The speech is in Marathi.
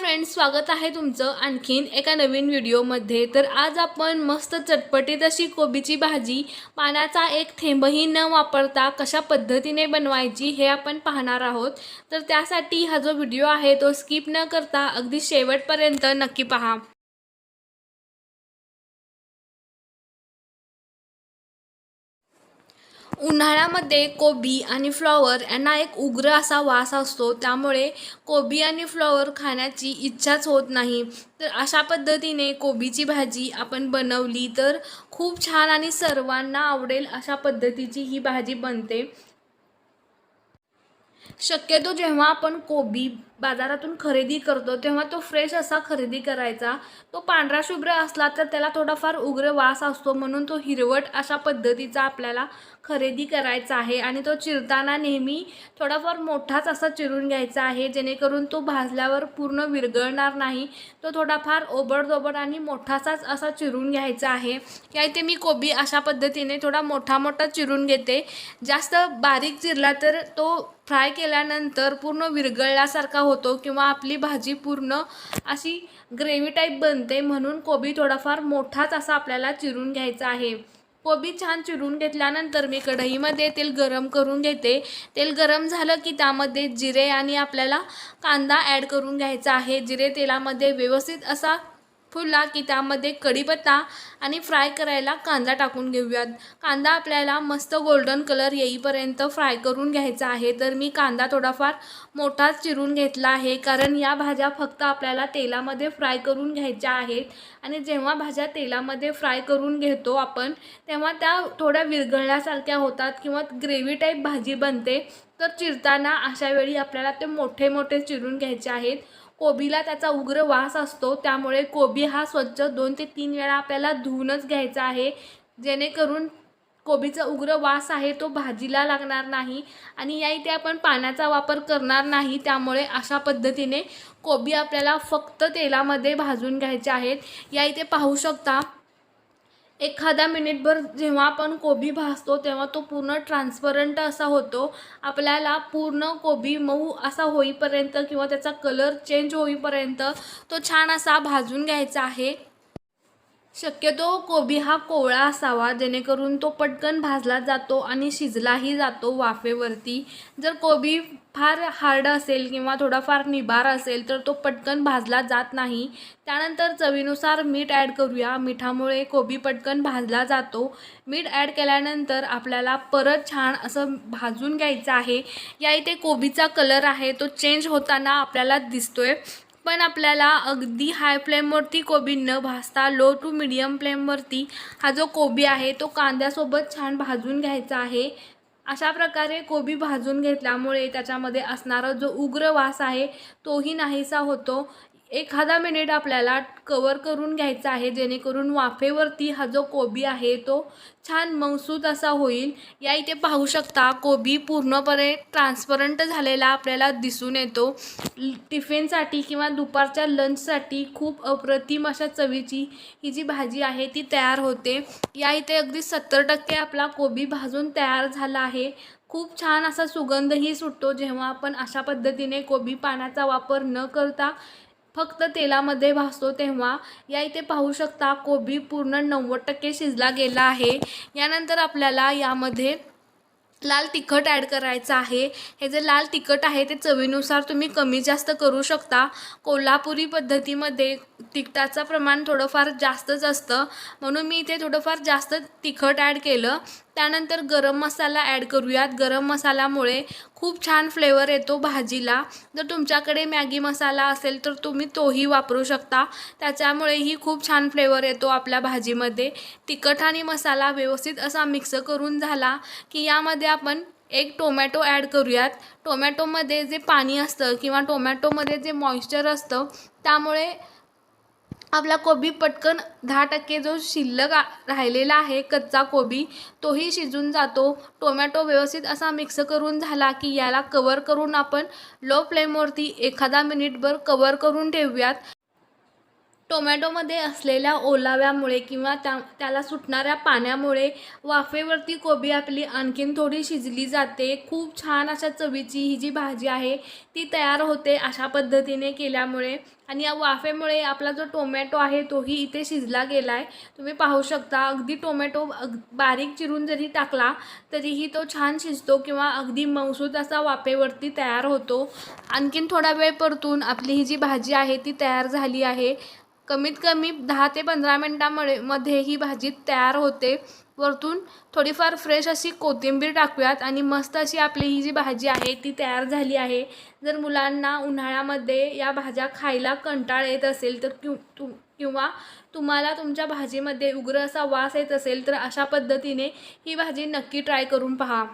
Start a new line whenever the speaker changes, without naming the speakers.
फ्रेंड्स स्वागत आहे तुमचं आणखीन एका नवीन व्हिडिओमध्ये. तर आज आपण मस्त चटपटीत अशी कोबीची भाजी पाण्याचा एक थेंबही न वापरता कशा पद्धतीने बनवायची हे आपण पाहणार आहोत. तर त्यासाठी हा जो व्हिडिओ आहे तो स्किप न करता अगदी शेवटपर्यंत नक्की पहा. उन्हाळ्यामध्ये कोबी आणि फ्लॉवर यांना एक उग्र असा वास असतो. त्यामुळे कोबी आणि फ्लॉवर खाण्याची इच्छाच होत नाही. तर अशा पद्धतीने कोबीची भाजी आपण बनवली तर खूप छान आणि सर्वांना आवडेल अशा पद्धतीची ही भाजी बनते. शक्यतो जेव्हा आपण कोबी बाजारातून खरेदी करतो तेव्हा तो फ्रेश असा खरेदी करायचा. तो पांढरा शुभ्र असला तर त्याला थोडाफार उग्र वास असतो म्हणून तो हिरवट अशा पद्धतीचा आपल्याला खरेदी करायचा आहे. आणि तो चिरताना नेहमी थोडाफार मोठाच असा चिरून घ्यायचा आहे जेणेकरून तो भाजल्यावर पूर्ण विरघळणार नाही. तो थोडाफार ओबडदोबड आणि मोठासाच असा चिरून घ्यायचा आहे. या इथे मी कोबी अशा पद्धतीने थोडा मोठा मोठा चिरून घेते. जास्त बारीक चिरला तर तो फ्राय केल्यानंतर पूर्ण विरघळल्यासारखा होतो किंवा आपली भाजी पूर्ण अशी ग्रेव्ही टाईप बनते म्हणून कोबी थोडाफार मोठाच असा आपल्याला चिरून घ्यायचा आहे. कोबी छान चिरून घेतल्यानंतर मी कढईमध्ये तेल गरम करून घेते. तेल गरम झालं की त्यामध्ये जिरे आणि आपल्याला कांदा ॲड करून घ्यायचा आहे. जिरे तेलामध्ये व्यवस्थित असा फुलला की त्यामध्ये कढीपत्ता आणि फ्राय करायला कांदा टाकून घेऊयात. कांदा आपल्याला मस्त गोल्डन कलर येईपर्यंत फ्राय करून घ्यायचा आहे. तर मी कांदा थोडाफार मोठाच चिरून घेतला आहे. कारण या भाज्या फक्त आपल्याला तेलामध्ये फ्राय करून घ्यायच्या आहेत. आणि जेव्हा भाज्या तेलामध्ये फ्राय करून घेतो आपण तेव्हा त्या थोड्या विरघळल्यासारख्या होतात किंवा ग्रेव्ही टाईप भाजी बनते. तर चिरताना अशा वेळी आपल्याला ते मोठे मोठे चिरून घ्यायचे आहेत. कोबीला त्याचा उग्र वास असतो त्यामुळे कोबी हा स्वच्छ दोन ते तीन वेळा आपल्याला धुवूनच घ्यायचा आहे. जेणेकरून कोबीचा उग्र वास आहे तो भाजीला लागणार नाही आणि या इथे आपण पाण्याचा वापर करणार नाही. त्यामुळे अशा पद्धतीने कोबी आपल्याला फक्त तेलामध्ये भाजून घ्यायचे आहेत. या इथे पाहू शकता एखादा मिनिटभर जेव्हा आपण कोबी भाजतो तेव्हा तो पूर्ण ट्रान्सपरंट असा होतो. आपल्याला पूर्ण कोबी मऊ असा होईपर्यंत किंवा त्याचा कलर चेंज होईपर्यंत तो छान असा भाजून घ्यायचा आहे. शक्यतो कोबी हा कोवळा असावा जेणेकरून तो पटकन भाजला जातो आणि शिजलाही जातो वाफेवरती. जर कोबी फार हार्ड असेल किंवा थोडाफार निबार असेल तर तो पटकन भाजला जात नाही. त्यानंतर चवीनुसार मीठ ॲड करूया. मिठामुळे कोबी पटकन भाजला जातो. मीठ ॲड केल्यानंतर आपल्याला परत छान असं भाजून घ्यायचं आहे. या इथे कोबीचा कलर आहे तो चेंज होताना आपल्याला दिसतोय. पण आपल्याला अगदी हाय फ्लेमवरती कोबी न भाजता लो टू मिडियम फ्लेमवरती हा जो कोबी आहे तो कांद्यासोबत छान भाजून घ्यायचा आहे. अशा प्रकारे कोबी भाजून घेतल्यामुळे त्याच्यामध्ये असणारा जो उग्र वास आहे तोही नाहीसा होतो. एखादा मिनिट आपल्याला कवर करून घ्यायचा आहे जेणेकरून वाफेवरती हा जो कोबी आहे तो छान मौसूद असा होईल. या इथे पाहू शकता कोबी पूर्णपणे ट्रान्सपरंट झालेला आपल्याला दिसून येतो. टिफिनसाठी किंवा दुपारच्या लंचसाठी खूप अप्रतिम अशा चवीची ही जी भाजी आहे ती तयार होते. या इथे अगदी सत्तर टक्के आपला कोबी भाजून तयार झाला आहे. खूप छान असा सुगंधही सुटतो जेव्हा आपण अशा पद्धतीने कोबी पाण्याचा वापर न करता फक्त तेलामध्ये भाजतो तेव्हा या इथे पाहू शकता कोबी पूर्ण नव्वद टक्के शिजला गेला आहे. यानंतर आपल्याला यामध्ये लाल तिखट ॲड करायचं आहे. हे जे लाल तिखट आहे ते चवीनुसार तुम्ही कमी जास्त करू शकता. कोल्हापुरी पद्धतीमध्ये तिखटाचं प्रमाण थोडंफार जास्तच असतं. म्हणून मी इथे थोडंफार जास्त तिखट ॲड केलं. त्यानंतर गरम मसाला ॲड करूयात. गरम मसाल्यामुळे खूप छान फ्लेवर येतो भाजीला. जर तुमच्याकडे मॅगी मसाला असेल तर तुम्ही तोही वापरू शकता. त्याच्यामुळेही खूप छान फ्लेवर येतो आपल्या भाजीमध्ये. तिखट आणि मसाला व्यवस्थित असा मिक्स करून झाला की यामध्ये आपण एक टोमॅटो ॲड करूयात. टोमॅटोमध्ये जे पाणी असतं किंवा टोमॅटोमध्ये जे मॉइश्चर असतं त्यामुळे आपला कोबी पटकन दहा टक्के जो शिल्लक राहिलेला आहे कच्चा कोबी तोही शिजून जातो. टोमॅटो व्यवस्थित असा मिक्स करून झाला की याला कवर करून आपण लो फ्लेमवरती एखादा मिनिटभर कवर करून ठेवूयात. टोमॅटोमध्ये असलेल्या ओलाव्यामुळे किंवा त्या त्याला सुटणाऱ्या पाण्यामुळे वाफेवरती कोबी आपली आणखीन थोडी शिजली जाते. खूप छान अशा चवीची ही जी भाजी आहे ती तयार होते अशा पद्धतीने केल्यामुळे. आणि या वाफेमुळे आपला जो टोमॅटो आहे तोही इथे शिजला गेला आहे तुम्ही पाहू शकता अगदी टोमॅटो अग बारीक चिरून जरी टाकला तरीही तो छान शिजतो किंवा अगदी मऊसूद असा वाफेवरती तयार होतो. आणखीन थोडा वेळ परतून आपली ही जी भाजी आहे ती तयार झाली आहे. कमीत कमी दहा ते पंधरा मिनटामुळे मध्ये ही भाजी तयार होते. वरतून थोडीफार फ्रेश अशी कोथिंबीर टाकूयात आणि मस्त अशी आपली ही जी भाजी आहे ती तयार झाली आहे. जर मुलांना उन्हाळ्यामध्ये या भाज्या खायला कंटाळ येत असेल तर किव तु किंवा तुम्हाला तुमच्या भाजीमध्ये उग्र असा वास येत असेल तर अशा पद्धतीने ही भाजी नक्की ट्राय करून पहा.